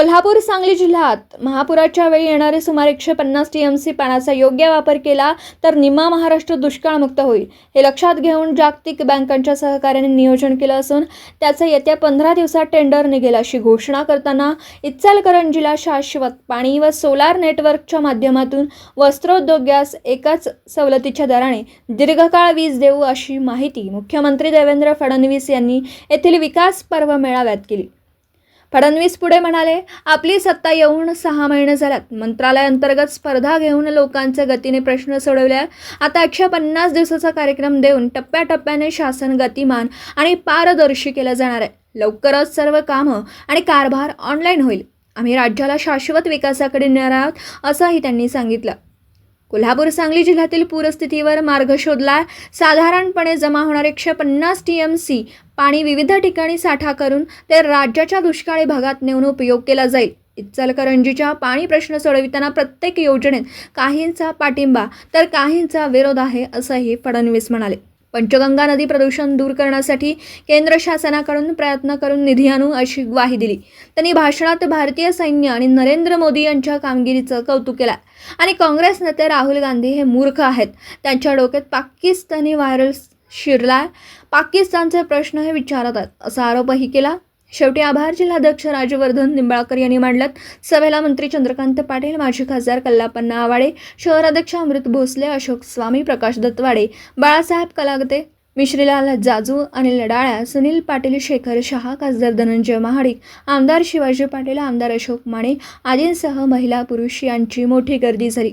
कोल्हापूर सांगली जिल्ह्यात महापुराच्या वेळी येणारे सुमारे एकशे पन्नास टीएमसी पाण्याचा योग्य वापर केला तर निम्मा महाराष्ट्र दुष्काळमुक्त होईल हे लक्षात घेऊन जागतिक बँकांच्या सहकार्याने नियोजन केलं असून त्याचं येत्या पंधरा दिवसात टेंडर निघेल अशी घोषणा करताना इचलकरंजीला शाश्वत पाणी व सोलार नेटवर्कच्या माध्यमातून वस्त्रोद्योगास एकाच सवलतीच्या दराने दीर्घकाळ वीज देऊ अशी माहिती मुख्यमंत्री देवेंद्र फडणवीस यांनी येथील विकास पर्व मेळाव्यात केली. फडणवीस पुढे म्हणाले आपली सत्ता येऊन सहा महिने झाल्यात. मंत्रालयाअंतर्गत स्पर्धा घेऊन लोकांच्या गतीने प्रश्न सोडवले. आता एकशे पन्नास दिवसाचा कार्यक्रम देऊन टप्प्याटप्प्याने शासन गतिमान आणि पारदर्शी केलं जाणार आहे. लवकरच सर्व कामं आणि कारभार ऑनलाईन होईल. आम्ही राज्याला शाश्वत विकासाकडे नेणार आहोत असंही त्यांनी सांगितलं. कोल्हापूर सांगली जिल्ह्यातील पूरस्थितीवर मार्ग शोधला. साधारणपणे जमा होणारे एकशे पन्नास टी एम सी पाणी विविध ठिकाणी साठा करून ते राज्याच्या दुष्काळी भागात नेऊन उपयोग केला जाईल. इचलकरंजीच्या पाणी प्रश्न सोडविताना प्रत्येक योजनेत काहींचा पाठिंबा तर काहींचा विरोध आहे असंही फडणवीस म्हणाले. पंचगंगा नदी प्रदूषण दूर करण्यासाठी केंद्र शासनाकडून प्रयत्न करून निधी आणू अशी ग्वाही दिली. त्यांनी भाषणात भारतीय सैन्य आणि नरेंद्र मोदी यांच्या कामगिरीचं कौतुक केलं. आणि काँग्रेस नेते राहुल गांधी हे मूर्ख आहेत. त्यांच्या डोक्यात पाकिस्तानी व्हायरल शिरलाय पाकिस्तानचे प्रश्न हे विचारत आहेत असा आरोपही केला. शेवटी आभार जिल्हाध्यक्ष राजवर्धन निंबाळकर यांनी मांडलात. सभेला मंत्री चंद्रकांत पाटील माजी खासदार कल्लापन्ना आवाडे शहराध्यक्ष अमृत भोसले अशोक स्वामी प्रकाश दत्तवाडे बाळासाहेब कलागते मिश्रीलाल जाजू अनिल लडाळ्या सुनील पाटील शेखर शहा खासदार धनंजय महाडिक आमदार शिवाजी पाटील आमदार अशोक माने आदींसह महिला पुरुष यांची मोठी गर्दी झाली.